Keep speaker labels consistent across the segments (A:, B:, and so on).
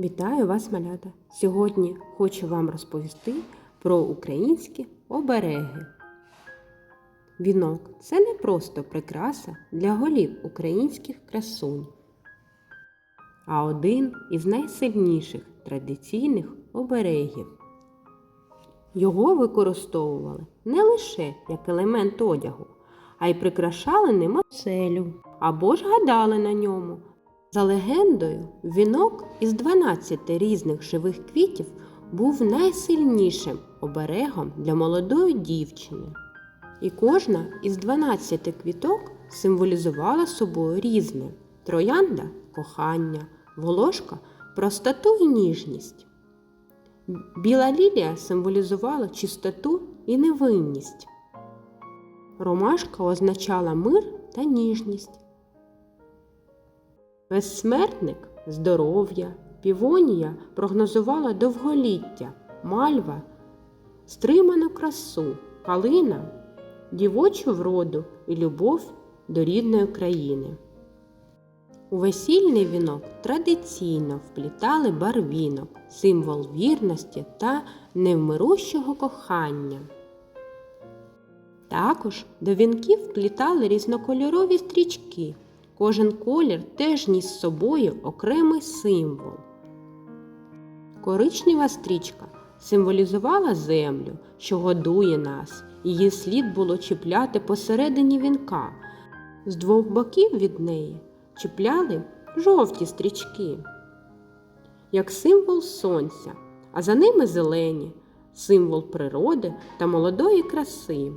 A: Вітаю вас, малята! Сьогодні хочу вам розповісти про українські обереги. Вінок це не просто прикраса для голів українських красунь, а один із найсильніших традиційних оберегів. Його використовували не лише як елемент одягу, а й прикрашали ним оселю або ж гадали на ньому. За легендою, вінок із 12 різних живих квітів був найсильнішим оберегом для молодої дівчини. І кожна із 12 квіток символізувала собою різне троянда кохання, волошка простоту і ніжність. Біла лілія символізувала чистоту і невинність. Ромашка означала мир та ніжність. Безсмертник здоров'я, півонія прогнозувала довголіття, мальва, стриману красу, калина, дівочу вроду і любов до рідної країни. У весільний вінок традиційно вплітали барвінок, символ вірності та невмирущого кохання. Також до вінків вплітали різнокольорові стрічки. Кожен колір теж ніс з собою окремий символ. Коричнева стрічка символізувала землю, що годує нас, її слід було чіпляти посередині вінка. З двох боків від неї чіпляли жовті стрічки, як символ сонця, а за ними зелені символ природи та молодої краси.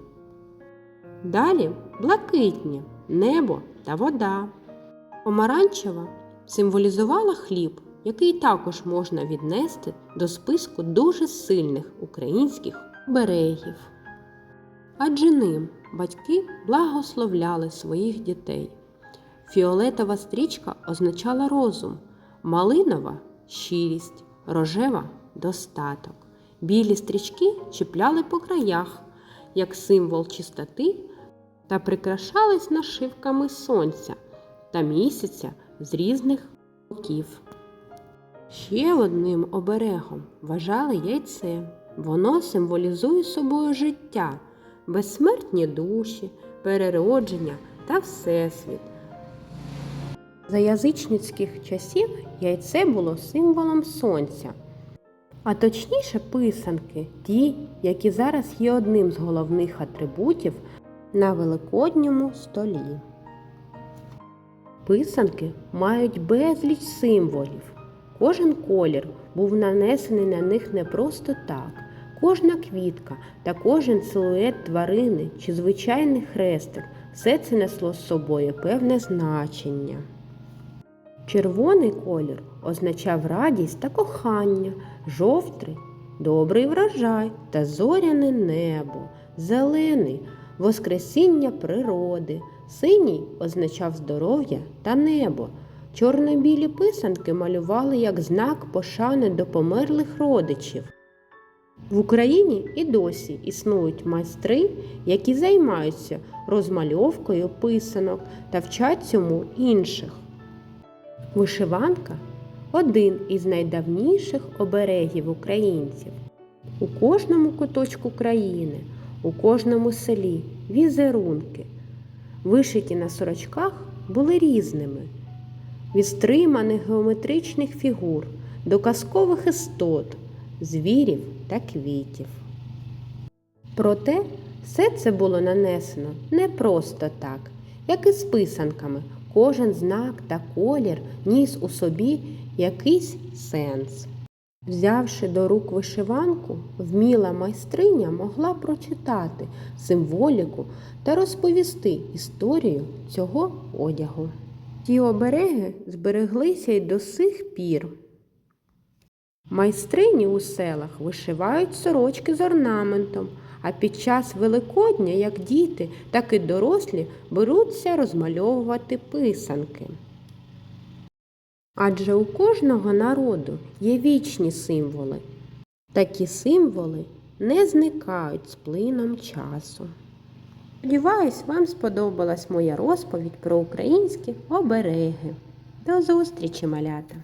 A: Далі блакитні небо та вода. Помаранчева символізувала хліб, який також можна віднести до списку дуже сильних українських берегів. Адже ним батьки благословляли своїх дітей. Фіолетова стрічка означала розум, малинова щирість, рожева достаток. Білі стрічки чіпляли по краях, як символ чистоти та прикрашались нашивками сонця та місяця з різних боків. Ще одним оберегом вважали яйце. Воно символізує собою життя, безсмертні душі, переродження та всесвіт. За язичницьких часів яйце було символом сонця, а точніше писанки, ті, які зараз є одним з головних атрибутів на великодньому столі. Писанки мають безліч символів. Кожен колір був нанесений на них не просто так. Кожна квітка та кожен силует тварини чи звичайний хрестик все це несло з собою певне значення. Червоний колір означав радість та кохання, жовтий добрий врожай та зоряне небо, зелений воскресіння природи, синій означав здоров'я та небо. Чорно-білі писанки малювали як знак пошани до померлих родичів. В Україні і досі існують майстри, які займаються розмальовкою писанок та вчать цьому інших. Вишиванка один із найдавніших оберегів українців. У кожному куточку країни, у кожному селі візерунки, вишиті на сорочках, були різними, від стриманих геометричних фігур до казкових істот, звірів та квітів. Проте все це було нанесено не просто так, як і з писанками. Кожен знак та колір ніс у собі якийсь сенс. Взявши до рук вишиванку, вміла майстриня могла прочитати символіку та розповісти історію цього одягу. Ті обереги збереглися й до сих пір. Майстрині у селах вишивають сорочки з орнаментом, а під час Великодня як діти, так і дорослі беруться розмальовувати писанки. Адже у кожного народу є вічні символи. Такі символи не зникають з плином часу. Сподіваюсь, вам сподобалась моя розповідь про українські обереги. До зустрічі, малята!